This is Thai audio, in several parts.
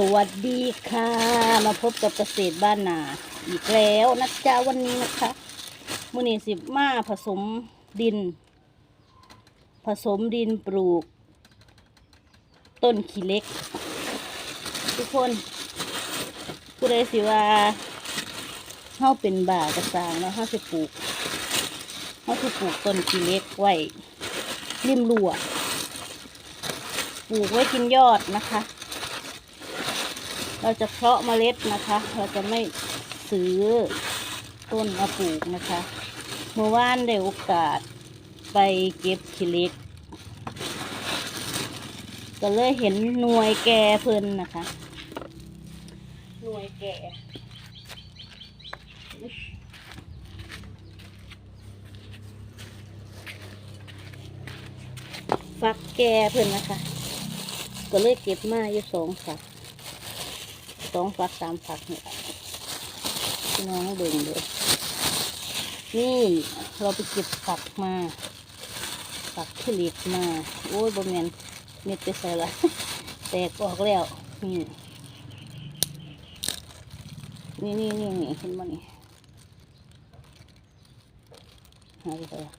สวัสดีค่ะ มาพบกับเกษตรบ้านนาอีกแล้วนะจ๊ะวันนี้นะคะมื่อนี้สิมาผสมดิน ผสมดินปลูก ต้นขี้เล็ก ทุกคนผู้ใดสิว่าเฮาเป็นบ่ากระสางแล้วเฮาสิปลูกเฮาสิปลูกต้นขี้เล็กไว้ริมรั้วปลูกไว้กินยอดนะคะ เราจะเพาะเมล็ดนะคะ เราจะไม่ซื้อต้นมาปลูกนะคะ เมื่อวานได้โอกาสไปเก็บขี้เล็กก็เลยเห็นหน่วยแก่เพิ่นนะคะ หน่วยแก่ฝักแก่เพิ่นนะคะ ก็เลยเก็บมาอยู่สองฝัก องฝักสามฝักเนี่พี่น้องเบ่งเลยนี่เราไปเก็บฝักมาฝักที่เหล็กมา โอ้ยบะเมียนเม็ดไปใส่ละแตกออกแล้ว นี่นี่นี่นี่นี่เห็นมั้นี่หายไปใส่ละ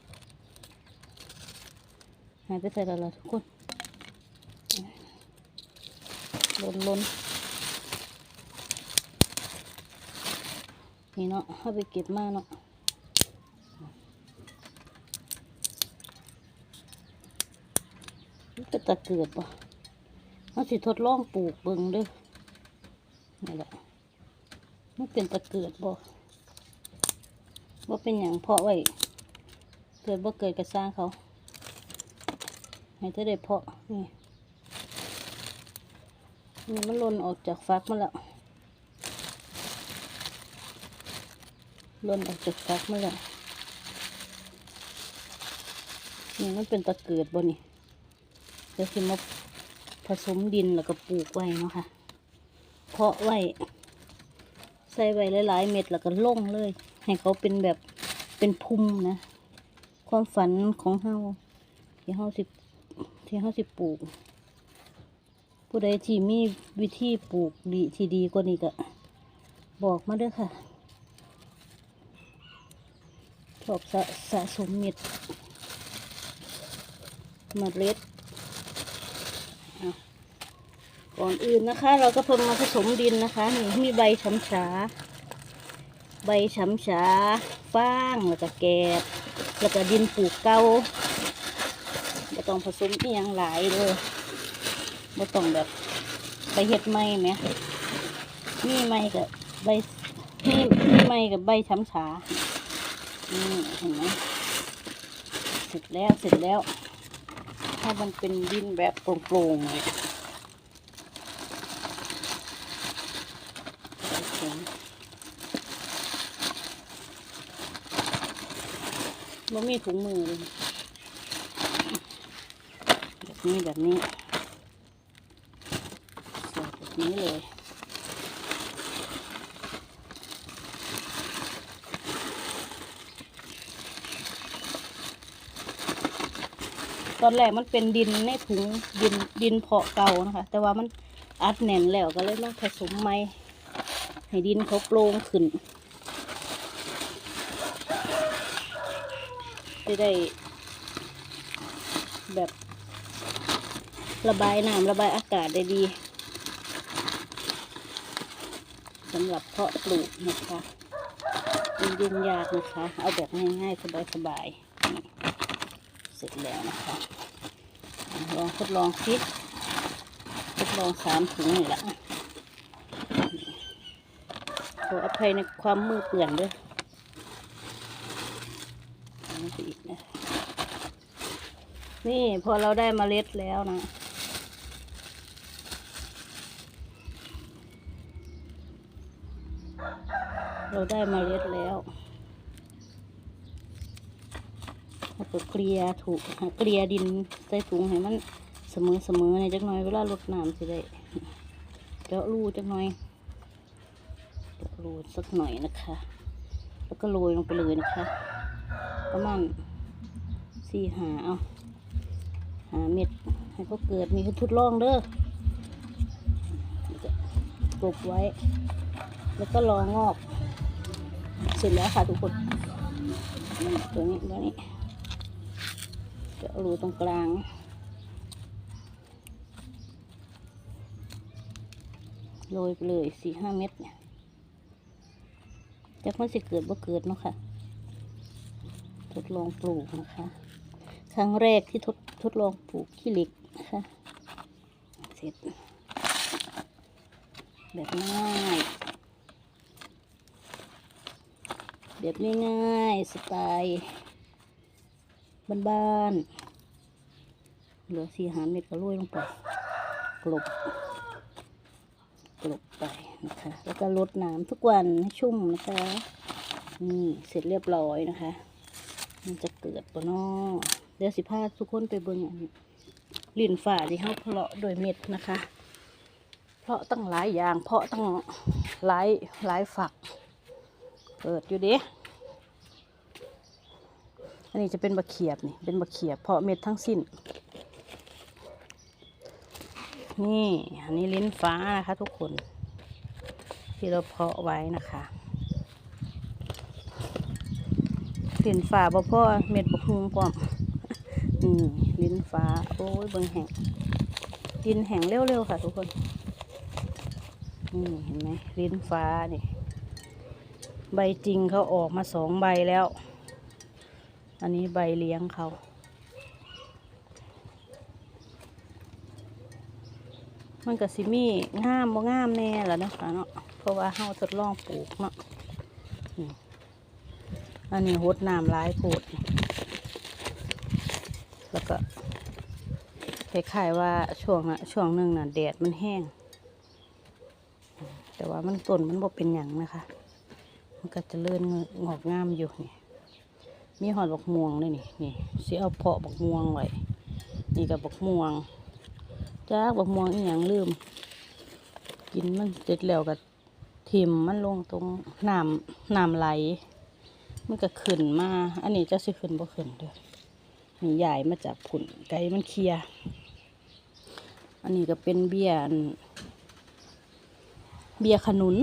หายไปใส่ละละทุกคนลนลน นี่เนาะเอาไปเก็บมาเนาะก็ตะเกิดป่ะเขาสิทดลองปลูกเบิ่งด้อนี่แหละมันเป็นตะเกิดบ่ว่าเป็นอย่างเพาะไว้ เกิดบ่เกิดกระสร้างเขาให้เธอได้เพาะนี่นี่มันหล่นออกจากฟักมาแล้ว ล่นออกจากฟักมาแล้วนี่มันเป็นตะเกิดบ่นี่เดี๋ยวสิมาผสมดินแล้วก็ปลูกไว้เนาะค่ะ เพาะไว้ ใส่ไว้หลายๆเม็ดแล้วก็ลงเลย ให้เขาเป็นแบบเป็นพุ่มนะ ความฝันของเฮาที่เฮาสิที่เฮาสิปลูก ผู้ใดที่มีวิธีปลูกดีที่ดีกว่านี้ก็บอกมาเด้อค่ะ ชอบสะสะสมเม็ดเมล็ดก่อนอื่นนะคะ เราก็เพิ่มมาผสมดินนะคะนี่มีใบฉำฉา ใบฉำฉาฟางแล้วก็แกบแล้วก็ดินปลูกเก่าไม่ต้องผสมอีหยังหลายเลยไม่ต้องแบบไปเห็ดไม้ไหมมีไม้กับใบมีมีไม้กับใบฉำฉา นี่เห็นไหมเสร็จแล้วเสร็จแล้วให้มันเป็นดินแบบโปร่งๆเลยมันมีถุงมือเลยแบบนี้แบบนี้ใส่แบบนี้เลย ตอนแรกมันเป็นดินในถุงดินดินเพาะเก่านะคะ แต่ว่ามันอัดแน่นแล้วก็เลยมาผสมใหม่ให้ดินเขาโปร่งขึ้นจะได้ แบบระบายน้ำระบายอากาศได้ดีสำหรับเพาะปลูกนะคะยุ่งยากนะคะ เอาแบบง่ายๆ สบายๆนี่ เสร็จแล้วนะคะลองทดลองซิดทดลองสามถุงนี่แหละขออภัยในความมือเปื่อนด้วยอีกนะนี่พอเราได้มเมล็ดแล้วนะ เราได้มเมล็ดแล้ว แล้วก็เกลียถูกเกลียดินใส่ถุงให้มันเสมอเสมอในจักหน่อยเวลาลดน้ำสิได้เจาะรูจักหน่อยเจาะรูสักหน่อยนะคะ แล้วก็โรยลงไปเลยนะคะประมาณสี่หาเอาหาเม็ดให้เขาเกิดมีเขาทดลองเด้อก็กลบไว้ แล้วก็รองอก เสร็จแล้วค่ะทุกคนตัวนี้ตัวนี้ จะรูตรงกลาง โรยไปเลยสี่ห้าเม็ดเนี่ยจากมันสิเกิดบ่เกิดเนาะค่ะ ทดลองปลูกนะคะ ครั้งแรกที่ทดทดลองปลูกขี้เหล็กนะคะ เสร็จ แบบง่ายแบบง่ายๆสไตล์ บ้านๆเหลือสี่หาเม็ดก็โรยลงไปกลบกลบไปนะคะ แล้วก็รดน้ำทุกวันให้ชุ่มนะคะนี่เสร็จเรียบร้อยนะคะ มันจะเกิดปะนอเดี๋ยวสิพาทุกคนไปเบิ่งอันนี้ลิ้นฝ่าที่เขาเพาะโดยเม็ดนะคะ เพาะตั้งหลายอย่างเพาะตั้งหลายหลายฝัก เปิดอยู่เด้ อันนี้จะเป็นบะเขียบนี่ เป็นบะเขียบเพาะเม็ดทั้งสิ้น นี่อันนี้ลิ้นฟ้านะคะทุกคน ที่เราเพาะไว้นะคะลิ้นฟ้าบ่พ่อเม็ดบกฮุงพร้อมนี่ลิ้นฟ้า โอ้ยเบิ่งแห้งดินแห้งเร็วๆค่ะทุกคน นี่เห็นไหมลิ้นฟ้านี่ ใบจริงเขาออกมาสองใบแล้ว อันนี้ใบเลี้ยงเขา มันก็สิมี่งามบ่งามแน่แหละนะคะเนาะ เพราะว่าเฮาทดลองปลูกเนาะอันนี้หดน้ำหลายโพดแล้วก็คล้ายๆว่าช่วงน่ะช่วงหนึ่งน่ะแดดมันแห้ง แต่ว่ามันต้นมันบ่เป็นหยังนะคะ มันก็จะเลื่อนงอกงามอยู่นี่ มีหอดบักม่วงเลยนี่นี่สิเอาเพาะบักม่วงไว้นี่กับบักม่วงจ้าบักม่วงอีหยังลืม กินมันเสร็จแล้วก็ทิมมันลงตรงน้ำน้ำไหล มันก็ขึ้นมา อันนี้จะสิขึ้นบ่ขึ้นเด้อนี่ใหญ่มาจากผุนไก่มันเคลีย อันนี้ก็เป็นเบียอันเบี้ยขนุน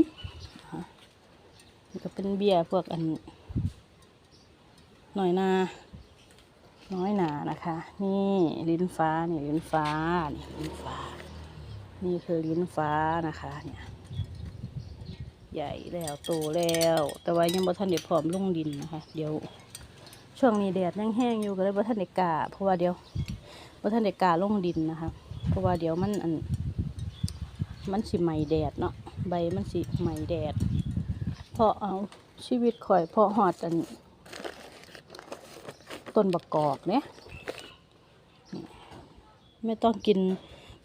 นี่ก็เป็นเบี้ยพวกอัน หน่อยนาน้อยหนานะคะ นี่ลิ้นฟ้านี่ลิ้นฟ้านี่ลิ้นฟ้า นี่คือลิ้นฟ้านะคะเนี่ยใหญ่แล้วโตแล้ว แต่ว่ายังบ่ทันได้พร้อมลงดินนะคะ เดี๋ยว ช่วงนี้แดดยังแห้งอยู่ก็เลยบ่ทันได้กล้าเพราะว่าเดี๋ยวบ่ทันได้กล้าลงดินนะคะ เพราะว่าเดี๋ยวมันอัน มันสิไหม้แดดเนาะใบมันสิไหม้แดด เพราะเอาชีวิตข่อยเพราะหอดอัน ต้นบักกอกเนี่ยไม่ต้องกิน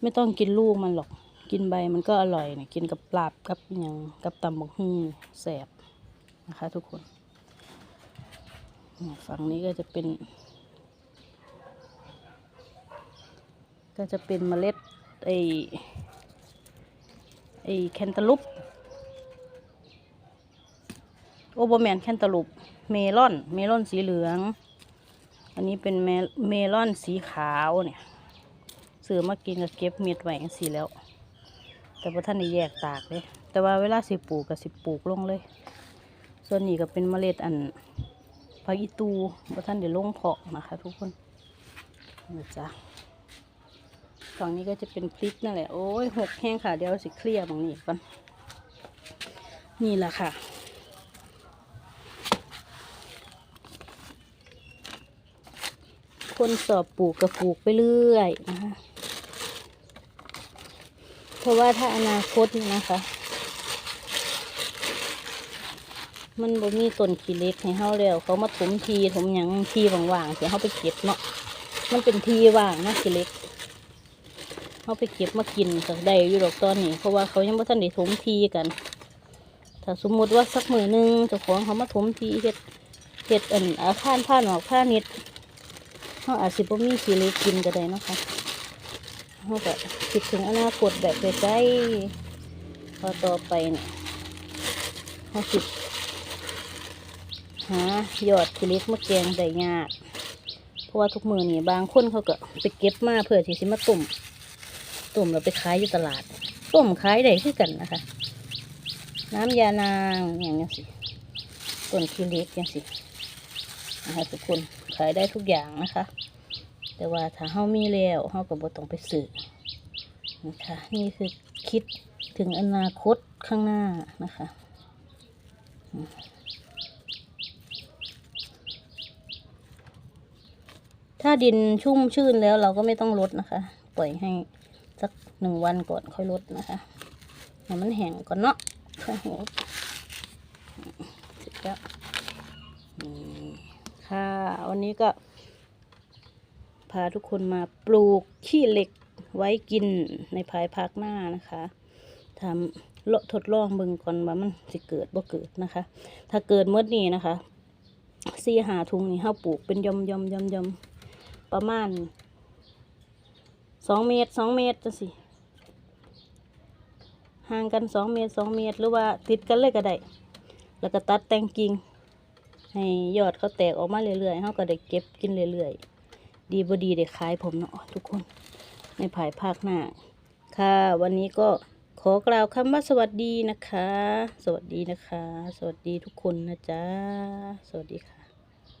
ไม่ต้องกินลูกมันหรอก กินใบมันก็อร่อยเนี่ยกินกับปลาบกับยังกับตำบักหุ่งแสบนะคะ ทุกคนฝั่งนี้ก็จะเป็น ก็จะเป็นเมล็ดไอไอแคนตาลูปโอโบแมนแคนตาลูปเมลอน เมลอนสีเหลือง อันนี้เป็นเมเมลอนสีขาวเนี่ยซื้อมากินก็เก็บเม็ดไว้จังสีแล้ว แต่ว่าท่านได้แยกตากเลย แต่ว่าเวลาสิปลูกก็สิปลูกลงเลย ส่วนนี้ก็เป็นเมล็ดอันผักอีตูว่าท่านได้ลงเพาะนะคะทุกคนนะจ๊ะฝั่งนี้ก็จะเป็นพริกนั่นแหละ โอ้ยหกแห้งค่ะ เดี๋ยวสิเคลียร์ตรงนี้ก่อน นี่แหละค่ะ คนสอบปลูกก็ปลูกไปเรื่อยนะคะเพราะว่าถ้าอนาคตนะคะ มันบ่มีต้นขี้เล็กให้เฮาแล้ว เขามาถมทีถมหยังทีว่างๆเสียเฮาไปเก็บเนาะมันเป็นทีว่างนะขี้เล็กเฮาไปเก็บมากินก็ได้อยู่ดอกตอนนี้ เพราะว่าเขายังบ่ทันได้ถมทีกัน ถ้าสมมุติว่าสักมือหนึงเจ้าของเขามาถมทีเฮ็ดเฮ็ดอันอาคารผ้าหนอกผ้านิด เขาอาจสิบ่มีขี้เล็กกินก็ได้นะคะเขาก็คิดถึงอนาคตแบบใกล้ๆพอต่อไปเนี่ยเขาคิดหายอดขี้เล็กมาแกงได้ยากเพราะว่าทุกมือนี่บางคนเขาก็ไปเก็บมาเพื่อที่สิมาตุ่มตุ่มแล้วไปขายอยู่ตลาดตุ่มขายได้คือกันนะคะ น้ำยานางอย่างนี้สิต้นคิเล็กอย่างสิ นะคะทุกคนขายได้ทุกอย่างนะคะ แต่ว่าถ้าเฮามีแล้วเฮาก็บ่ต้องไปซื้อนะคะนี่คือคิดถึงอนาคตข้างหน้านะคะถ้าดินชุ่มชื่นแล้วเราก็ไม่ต้องลดนะคะ ปล่อยให้สักหนึ่งวันก่อนค่อยลดนะคะให้มันแห้งก่อนเนาะค่อยลดเสร็จแล้วนี่ ค่ะ วันนี้ก็ พาทุกคนมาปลูกขี้เหล็กไว้กินในภายภาคหน้านะคะทำเลาะทดลองเบิ่งก่อนว่ามันสิเกิดบ่เกิดนะคะ ถ้าเกิดเมื่อนี้นะคะสี่หาทุงนี่เฮาปลูกเป็นยอมยอมยอมยอมประมาณสองเมตรสองเมตรจังสิห่างกันสองเมตรสองเมตร หรือว่าติดกันเลยก็ได้แล้วก็ตัดแต่งกิ่ง ให้ยอดเขาแตกออกมาเรื่อยๆเขาก็ได้เก็บกินเรื่อยๆ ดีบดีได้ขายผมเนาะทุกคนในภายภาคหน้า ค่ะ วันนี้ก็ขอกล่าวคำว่าสวัสดีนะคะ สวัสดีนะคะ สวัสดีทุกคนนะจ๊ะ สวัสดีค่ะ